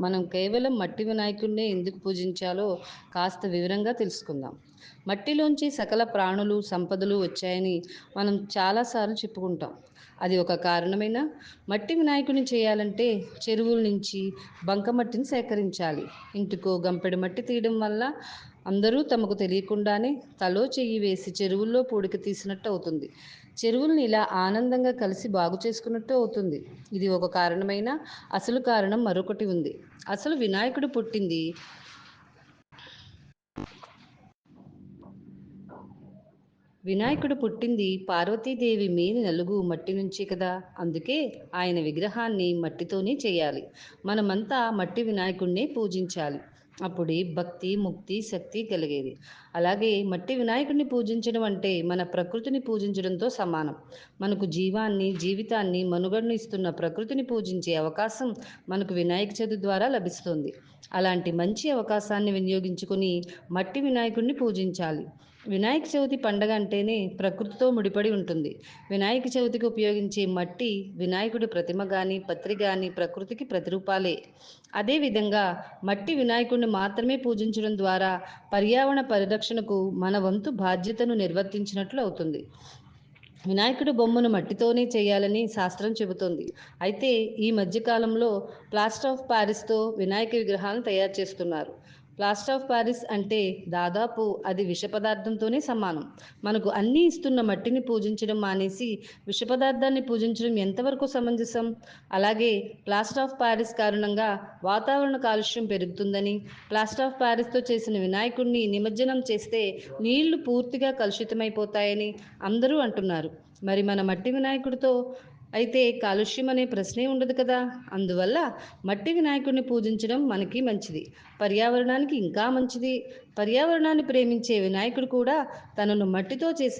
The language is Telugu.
మనం కేవలం మట్టి వినాయకుడినే ఎందుకు పూజించాలో కాస్త వివరంగా తెలుసుకుందాం. మట్టిలోంచి సకల ప్రాణులు సంపదలు వచ్చాయని మనం చాలాసార్లు చెప్పుకుంటాం. అది ఒక కారణమైన? మట్టి వినాయకుడిని చేయాలంటే చెరువుల నుంచి బంకమట్టిని సేకరించాలి. ఇంటికో గంపెడు మట్టి తీయడం వల్ల అందరూ తమకు తెలియకుండానే తలో చెయ్యి వేసి చెరువుల్లో పూడిక తీసినట్టు అవుతుంది. చెరువుల్ని ఇలా ఆనందంగా కలిసి బాగు చేసుకున్నట్టు అవుతుంది. ఇది ఒక కారణమైన అసలు కారణం మరొకటి ఉంది. అసలు వినాయకుడు పుట్టింది? వినాయకుడు పుట్టింది పార్వతీదేవి మేని నలుగు మట్టి నుంచి కదా. అందుకే ఆయన విగ్రహాన్ని మట్టితోనే చేయాలి. మనమంతా మట్టి వినాయకుడినే పూజించాలి. అప్పుడు భక్తి ముక్తి శక్తి కలిగేది. అలాగే మట్టి వినాయకుడిని పూజించడం అంటే మన ప్రకృతిని పూజించడంతో సమానం. మనకు జీవాన్ని జీవితాన్ని మనుగడను ఇస్తున్న ప్రకృతిని పూజించే అవకాశం మనకు వినాయక చవితి ద్వారా లభిస్తుంది. అలాంటి మంచి అవకాశాన్ని వినియోగించుకొని మట్టి వినాయకుడిని పూజించాలి. వినాయక చవితి పండగ అంటేనే ప్రకృతితో ముడిపడి ఉంటుంది. వినాయక చవితికి ఉపయోగించే మట్టి వినాయకుడి ప్రతిమ కానీ పత్రి కానీ ప్రకృతికి ప్రతిరూపాలే. అదేవిధంగా మట్టి వినాయకుడిని మాత్రమే పూజించడం ద్వారా పర్యావరణ పరిరక్షణకు మన వంతు బాధ్యతను నిర్వర్తించినట్లు అవుతుంది. వినాయకుడి బొమ్మను మట్టితోనే చేయాలని శాస్త్రం చెబుతోంది. అయితే ఈ మధ్యకాలంలో ప్లాస్టర్ ఆఫ్ ప్యారిస్తో వినాయక విగ్రహాలను తయారు చేస్తున్నారు. ప్లాస్టర్ ఆఫ్ ప్యారిస్ అంటే దాదాపు అది విష పదార్థంతోనే సమానం. మనకు అన్నీ ఇస్తున్న మట్టిని పూజించడం మానేసి విష పదార్థాన్ని పూజించడం ఎంతవరకు సమంజసం? అలాగే ప్లాస్టర్ ఆఫ్ ప్యారిస్ కారణంగా వాతావరణ కాలుష్యం పెరుగుతుందని ప్లాస్టర్ ఆఫ్ ప్యారిస్తో చేసిన వినాయకుడిని నిమజ్జనం చేస్తే నీళ్ళు పూర్తిగా కలుషితమైపోతాయని అందరూ అంటున్నారు. మరి మన మట్టి వినాయకుడితో అయితే కాలుష్యం అనే ప్రశ్నే ఉండదు కదా. అందువల్ల మట్టి వినాయకుడిని పూజించడం మనకి మంచిది. పర్యావరణానికి ఇంకా మంచిది. పర్యావరణాన్ని ప్రేమించే వినాయకుడు కూడా తనను మట్టితో చేసే